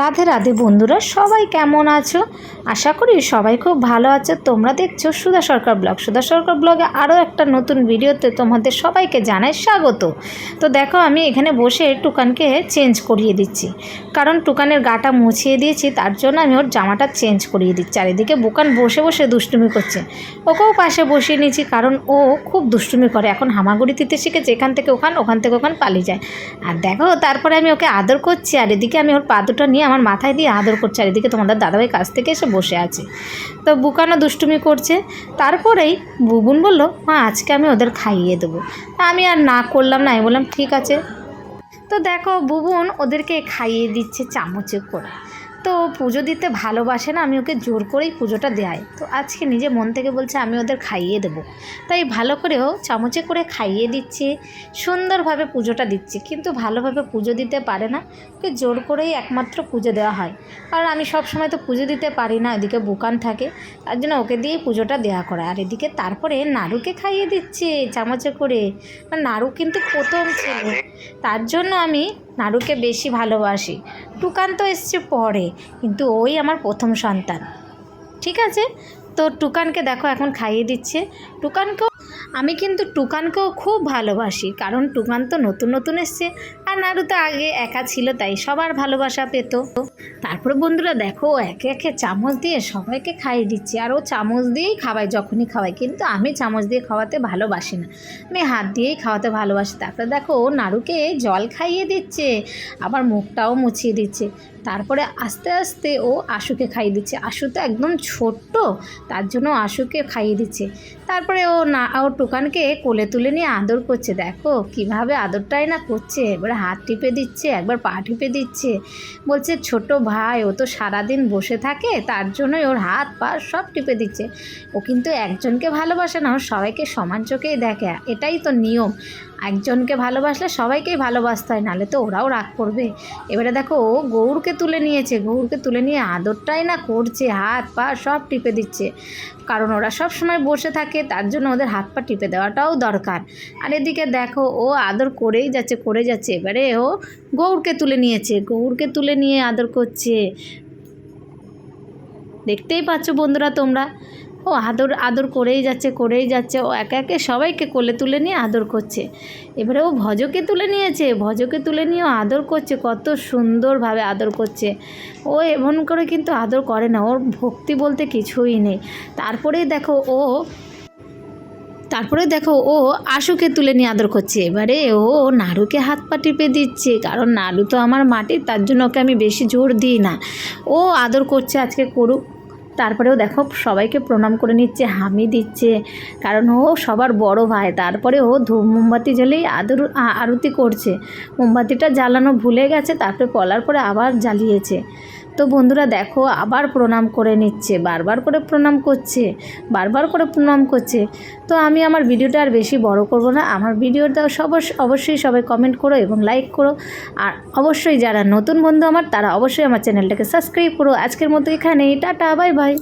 রাধে রাধে বন্ধুরা, সবাই কেমন আছো? আশা করি সবাই খুব ভালো আছো। তোমরা দেখছ সুধা সরকার ব্লগ। সুধা সরকার ব্লগে আরও একটা নতুন ভিডিওতে তোমাদের সবাইকে জানাই স্বাগত। তো দেখো, আমি এখানে বসে টুকানকে চেঞ্জ করিয়ে দিচ্ছি। কারণ টুকানের গাটা মুছিয়ে দিয়েছি, তার জন্য আমি ওর জামাটা চেঞ্জ করিয়ে দিচ্ছি। চারিদিকে বোকান বসে বসে দুষ্টুমি করছে। ওকেও পাশে বসিয়ে নিয়েছি, কারণ ও খুব দুষ্টুমি করে। এখন হামাগুড়ি দিতে শিখেছে, এখান থেকে ওখান ওখান থেকে ওখান পালিয়ে যায়। আর দেখো, তারপরে আমি ওকে আদর করছি, আর এদিকে আমি ওর পা দুটো নিয়ে আমার মাথায় দিয়ে আদর করছে চারিদিকে তোমাদের দাদাভাই কাছ থেকে এসে বসে আছে। তো বুকানো দুষ্টুমি করছে। তারপরেই বুবুন বলল, মা, আজকে আমি ওদের খাইয়ে দেবো। আমি আর না করলাম না, আমি বললাম, ঠিক আছে। তো দেখো, বুবুন ওদেরকে খাইয়ে দিচ্ছে চামচে করে। তো পুজো দিতে ভালোবাসে না, আমি ওকে জোর করেই পুজোটা দেয় তো আজকে নিজে মন থেকে বলছে, আমি ওদের খাইয়ে দেবো। তাই ভালো করেও চামচে করে খাইয়ে দিচ্ছে, সুন্দরভাবে পুজোটা দিচ্ছে। কিন্তু ভালোভাবে পুজো দিতে পারে না, ওকে জোর করেই একমাত্র পুজো দেওয়া হয়। কারণ আমি সব সময় তো পুজো দিতে পারি না এদিকে বুকান থাকে, তার জন্য ওকে দিয়েই পুজোটা দেওয়া করে। আর এদিকে তারপরে নাড়ুকে খাইয়ে দিচ্ছে চামচে করে। নাড়ু কিন্তু প্রথম ছেলে। তার জন্য আমি নাড়ুকে বেশি ভালোবাসি। টুকান তো এসছে পরে, কিন্তু ওই আমার প্রথম সন্তান। ঠিক আছে? তো টুকানকে দেখো, এখন খাইয়ে দিচ্ছে। টুকানকেও আমি কিন্তু টুকানকেও খুব ভালোবাসি, কারণ টুকান তো নতুন নতুন এসছে আর নাড়ু তো আগে একা ছিল, তাই সবার ভালোবাসা পেত। তারপরে বন্ধুরা দেখো একে একে চামচ দিয়ে সবাইকে খাইয়ে দিচ্ছে, আর ও চামচ দিয়েই খাওয়ায়, যখনই খাওয়াই কিন্তু আমি চামচ দিয়ে খাওয়াতে ভালোবাসি না। আমি হাত দিয়েই খাওয়াতে ভালোবাসি। তারপরে দেখো নাড়ুকে জল খাইয়ে দিচ্ছে, আবার মুখটাও মুছিয়ে দিচ্ছে। তারপরে আস্তে আস্তে ও আশুকে খাইয়ে দিচ্ছে। আশু তো একদম ছোট্ট, তার জন্য আশুকে খাইয়ে দিচ্ছে। তারপরে ও না, ও টুকানকে কোলে তুলে নিয়ে আদর করছে। দেখো কীভাবে আদরটাই না করছে। এবারে হাত টিপে দিচ্ছে, একবার পা টিপে দিচ্ছে। বলছে, ছোট ভাই, ও তো সারাদিন বসে থাকে, তার জন্যই ওর হাত পা সব টিপে দিচ্ছে। ও কিন্তু একজনকে ভালোবাসে না, ও সবাইকে সমান চোখেই দেখে। এটাই তো নিয়ম। একজনকে ভালোবাসলে সবাইকেই ভালোবাসতে হয়, নাহলে তো ওরাও রাগ করবে। এবারে দেখো, ও গৌরকে তুলে নিয়েছে, ঘুরকে তুলে নিয়ে আদরটাই না করছে, হাত পা সব টিপে দিচ্ছে। কারণ ওরা সব সময় বসে থাকে, তার জন্য ওদের হাত পা টিপে দেওয়াটাও দরকার। আর এদিকে দেখো, ও আদর করেই যাচ্ছে, করে যাচ্ছে। এবারে ও গৌরকে তুলে নিয়েছে, গৌরকে তুলে নিয়ে আদর করছে। দেখতেই পাচ্ছ বন্ধুরা তোমরা ও আদর আদর করেই যাচ্ছে করেই যাচ্ছে। ও একে একে সবাইকে কোলে তুলে নিয়ে আদর করছে। এবারে ও ভজকে তুলে নিয়েছে, ভজকে তুলে নিয়েও আদর করছে, কত সুন্দরভাবে আদর করছে। ও এমন করে কিন্তু আদর করে না, ওর ভক্তি বলতে কিছুই নেই। তারপরেই দেখো ও, তারপরে দেখো ও আশুকে তুলে নিয়ে আদর করছে। এবারে ও নাড়ুকে হাত পা টিপে দিচ্ছে, কারণ নাড়ু তো আমার মাটির তার জন্য ওকে আমি বেশি জোর দিই না। ও আদর করছে, আজকে করুক। তারপরেও দেখো সবাইকে প্রণাম করে নিচ্ছে, হামি দিচ্ছে, কারণ ও সবার বড় ভাই। তারপরে ও ধূপ মোমবাতি জ্বলেই আদর আরতি করছে। মোমবাতিটা জ্বালানো ভুলে গেছে, তারপরে পলার পরে আবার জ্বালিয়েছে। তো বন্ধুরা দেখো, আবার প্রণাম করে নিচ্ছে, বারবার করে প্রণাম করছে, বারবার করে প্রণাম করছে। তো আমি আমার ভিডিওটা আর বেশি বড় করব না, আমার ভিডিওটা সব অবশ্যই সবাই কমেন্ট করো এবং লাইক করো। আর অবশ্যই যারা নতুন বন্ধু আমার, তারা অবশ্যই আমার চ্যানেলটাকে সাবস্ক্রাইব করো। আজকের মতো এখানেই, টাটা বাই বাই